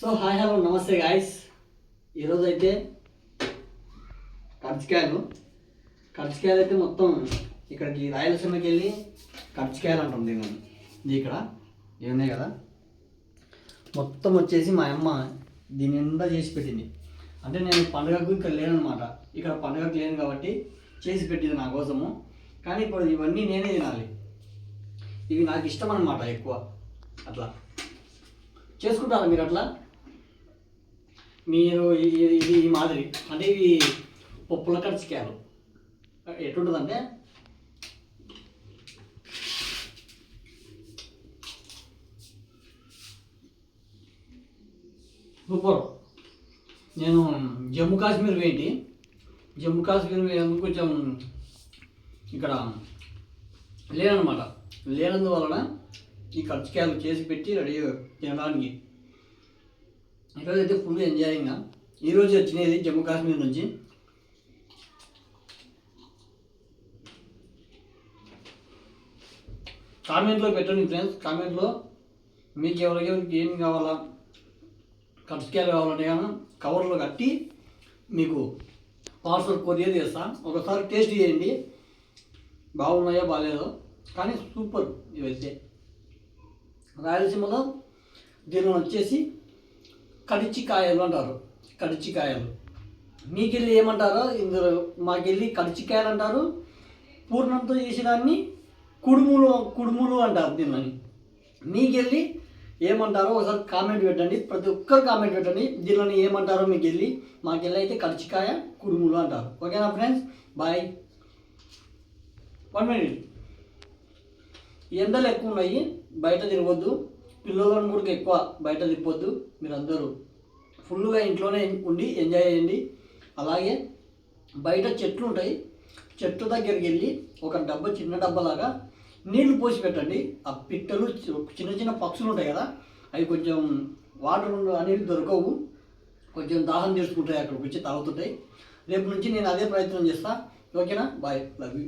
So hi hello నమస్తే guys ఈరోజు అయితే కర్చికాయలు. కర్చికాయలు అయితే మొత్తం ఇక్కడికి రాయలసీమకి వెళ్ళి కర్చికాయలు అంటాం దీన్ని. ఇది ఇక్కడ ఇవి కదా. మొత్తం వచ్చేసి మా అమ్మ దీని నిండా చేసి పెట్టింది. అంటే నేను పండుగకు ఇక్కడ లేనమాట ఇక్కడ పండుగకు లేను కాబట్టి చేసి పెట్టింది నా కోసము. కానీ ఇప్పుడు ఇవన్నీ నేనే తినాలి. ఇవి నాకు ఇష్టం అనమాట ఎక్కువ. అట్లా. చేసుకుంటారా మీరు అట్లా? మీరు ఇది ఈ మాదిరి. అంటే ఇవి పప్పుల కర్చికాయలు ఎటుంటుందంటే సూపర్. నేను జమ్మూ కాశ్మీర్ వేయండి. జమ్మూ కాశ్మీర్ వేయందుకు కొంచెం ఇక్కడ లేనమాట లేనందువలన ఈ కర్చికాయలు చేసి పెట్టి రెడీ తినడానికి ఈరోజు అయితే ఫుల్ ఎంజాయింగ్ ఈరోజు వచ్చినది జమ్మూ కాశ్మీర్ నుంచి. కామెంట్లో పెట్టండి ఫ్రెండ్స్ కామెంట్లో మీకు ఎవరికెవరికి ఏం కావాలా కట్స్కేలు కావాలంటే కానీ కవర్లో కట్టి మీకు పార్సల్ కొరియర్ చేస్తా. ఒకసారి టేస్ట్ చేయండి. బాగున్నాయో బాగాలేదో కానీ సూపర్ ఇవైతే. రాయలసీమలో దీనిలో వచ్చేసి కడిచికాయలు అంటారు. కడిచికాయలు. మీకెళ్ళి ఏమంటారో? ఇందులో మాకెళ్ళి కడిచికాయలు అంటారు. పూర్ణంతో చేసేదాన్ని కుడుములు కుడుములు అంటారు దీనిని. మీకెళ్ళి ఏమంటారో ఒకసారి కామెంట్ పెట్టండి. ప్రతి ఒక్కరు కామెంట్ పెట్టండి. దీనిని ఏమంటారో మీకు వెళ్ళి మాకెళ్ళి అయితే కడిచికాయ కుడుములు అంటారు. ఓకేనా ఫ్రెండ్స్? బాయ్. One minute. ఎండలు ఎక్కువ ఉన్నాయి. బయట తిరగొద్దు. పిల్లలను కూడా ఎక్కువ బయట తిప్పొద్దు. మీరందరూ ఫుల్గా ఇంట్లోనే ఉండి ఎంజాయ్ చేయండి. అలాగే బయట చెట్లు ఉంటాయి. చెట్టు దగ్గరికి వెళ్ళి ఒక డబ్బా చిన్న డబ్బాలాగా నీళ్ళు పోసి పెట్టండి. ఆ పిట్టలు చిన్న చిన్న పక్షులు ఉంటాయి కదా అవి కొంచెం వాటర్ అనేవి దొరకవు. కొంచెం దాహం తీసుకుంటాయి అక్కడికి వచ్చి తాగుతుంటాయి. రేపు నుంచి నేను అదే ప్రయత్నం చేస్తా. ఓకేనా? బాయ్. Love you.